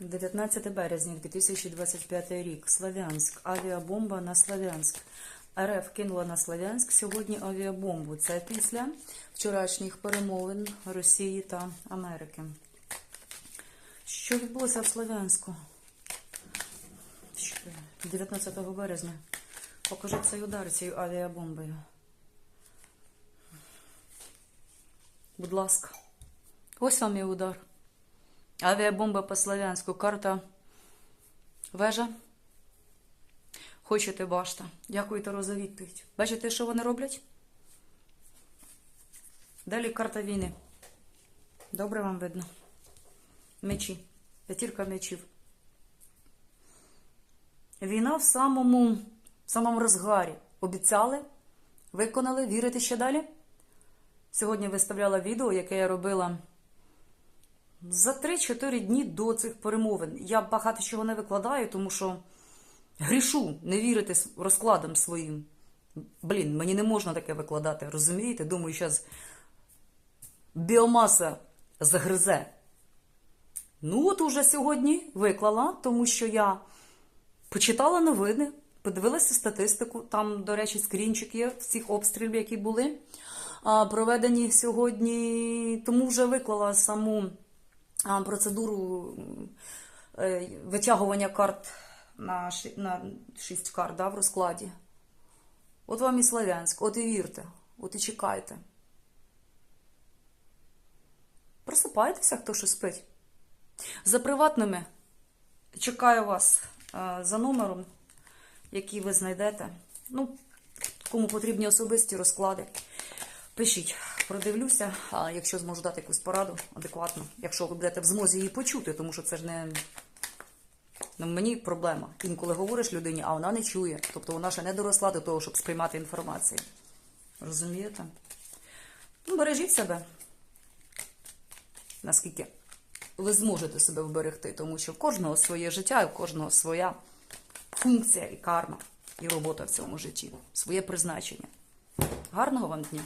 19 березня 2025 рік. Славянськ. Авіабомба на Славянськ. РФ кинула на Славянськ сьогодні авіабомбу. Це після вчорашніх перемовин Росії та Америки. Що відбулося в Слов'янську? 19 березня. Покажи цей удар цією авіабомбою. Будь ласка. Ось вам і удар. Авіабомба по Слов'янську. Карта вежа. Хочете башта. Дякую Таро за відповідь. Бачите, що вони роблять? Далі карта війни. Добре вам видно. Мечі. П'ятірка мечів. Війна в самому, в самому розгарі. Обіцяли, виконали, вірите ще далі? Сьогодні виставляла відео, яке я робила за 3-4 дні до цих перемовин. Я багато чого не викладаю, тому що грішу не вірити розкладам своїм. Блін, мені не можна таке викладати, розумієте? Думаю, зараз біомаса загризе. Ну, от уже сьогодні виклала, тому що я почитала новини, подивилася статистику. Там, до речі, скрінчик є всіх обстрілів, які були проведені сьогодні. Тому вже виклала саму процедуру е, витягування карт на, ши- на 6 карт да, в розкладі. От вам і Славянськ, от і вірте, от і чекайте. Просипайтеся, хто що спить. За приватними чекаю вас е, за номером, який ви знайдете. Ну, кому потрібні особисті розклади. Пишіть, продивлюся, а якщо зможу дати якусь пораду адекватно, якщо ви будете в змозі її почути, тому що це ж не. Ну, мені проблема. Інколи говориш людині, а вона не чує. Тобто вона ще не доросла до того, щоб сприймати інформацію. Розумієте? Ну, бережіть себе. Наскільки ви зможете себе вберегти, тому що в кожного своє життя, і в кожного своя функція і карма, і робота в цьому житті, своє призначення. Гарного вам дня!